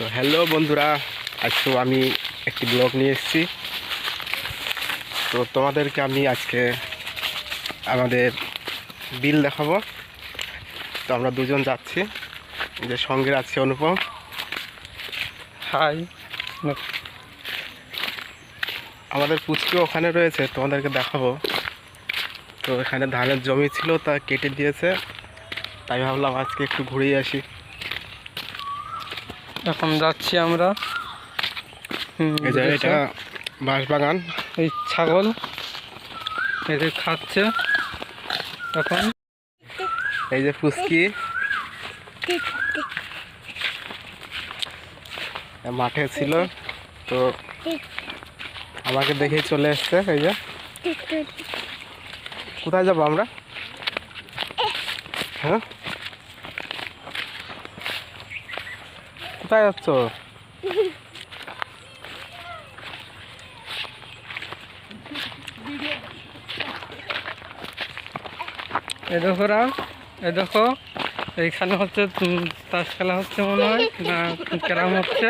তো হ্যালো বন্ধুরা আজকে আমি একটি ব্লগ নিয়ে এসেছি। তো তোমাদেরকে আমি আজকে আমাদের বিল দেখাবো। তো আমরা দুজন যাচ্ছি যে সঙ্গে আছে অনুপম। হাই আমাদের পুচকিও ওখানে রয়েছে তোমাদেরকে দেখাবো। তো এখানে ধানের জমি ছিল তা কেটে দিয়েছে। তাই ভাবলাম আজকে একটু ঘুরেই আসি। এখন যাচ্ছি আমরা? এটা বাঁশবাগান। এই ছাগল এদের খাচ্ছে। এখন এই যে পুচকি মাঠে ছিল তো আমাকে দেখে চলে এসছে এই যে। কোথায় যাব আমরা? হ্যাঁ? কোথায় যাচ্ছ? এ দেখো এ দেখো, এইখানে হচ্ছে তাস খেলা হচ্ছে মনে হয়, না, ক্যারাম হচ্ছে।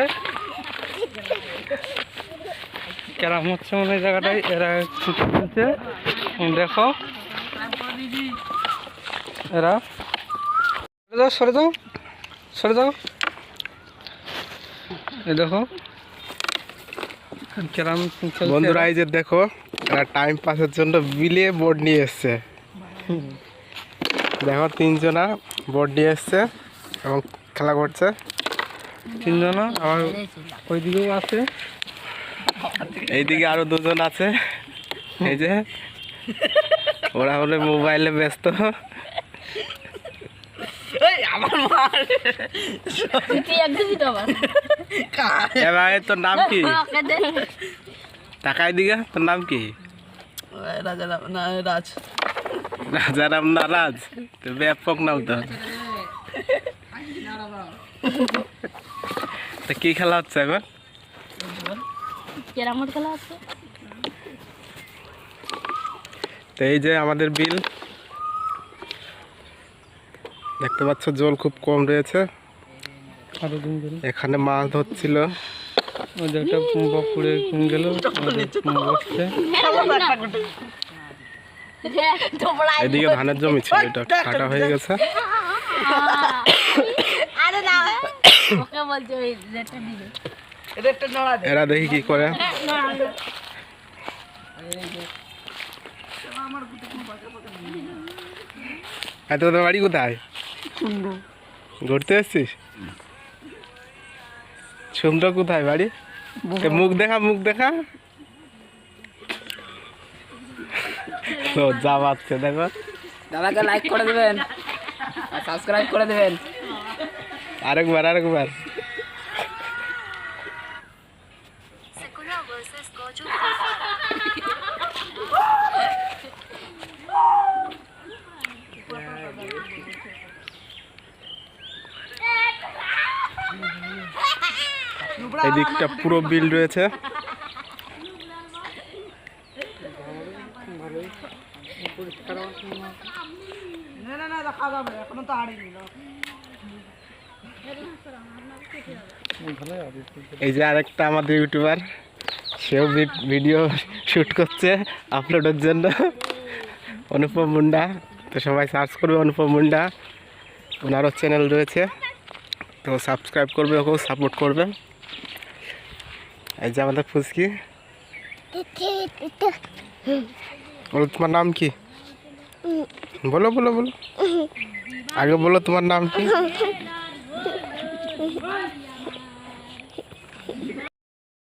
ক্যারাম হচ্ছে মনে হয় জায়গাটায়, এরা খেলছে দেখো। এরা। সরে যাও সরে যাও সরে যাও। দেখো। বন্ধুরা এই যে দেখো এরা টাইম পাসের জন্য বিলে বোর্ড নিয়ে এসছে। দেখো তিনজনা বোর্ড নিয়ে এসছে এবং খেলা করছে। তিনজনা আবার ওইদিকেও আছে। এইদিকে আরও দুজন আছে। এই যে ওরা হলে মোবাইলে ব্যস্ত। এবার তোর নাম কি? টাকাই দিকে তোর নাম কি? রাজারাম নারাজ তো ব্যাপক নাম তো। তা কি খেলা হচ্ছে এখন? কেরামত খেলা আছে। তো এই যে আমাদের বিল। দেখতে পাচ্ছ জল খুব কম রয়েছে। এখানে মাছ ধরছিল। যে একটা গেল বসছে এদিকে ধানের জমি ছিল এটা কাটা হয়ে গেছে। এরা দেখি কি করে। এত তোদের বাড়ি কোথায়? ঘুরতে এসছিস? সুন্দর কোথায় বাড়ি? মুখ দেখা মুখ দেখা। লজ্জা পাচ্ছে দেখো। দাদাকে লাইক করে দেবেন আর সাবস্ক্রাইব করে দেবেন। আরেকবার আরেকবার। এদিকটা পুরো বিল রয়েছে। এই যে আরেকটা আমাদের ইউটিউবার সেও ভিডিও শ্যুট করছে আপলোডের জন্য। অনুপম মুন্ডা তো সবাই সার্চ করবে অনুপম মুন্ডা। ওনারও চ্যানেল রয়েছে। তো সাবস্ক্রাইব করবে ওকেও সাপোর্ট করবে। এই যে আমাদের ফুচকি। বলো, তোমার নাম কি? বলো বলো বলো। আগে বলো তোমার নাম কি?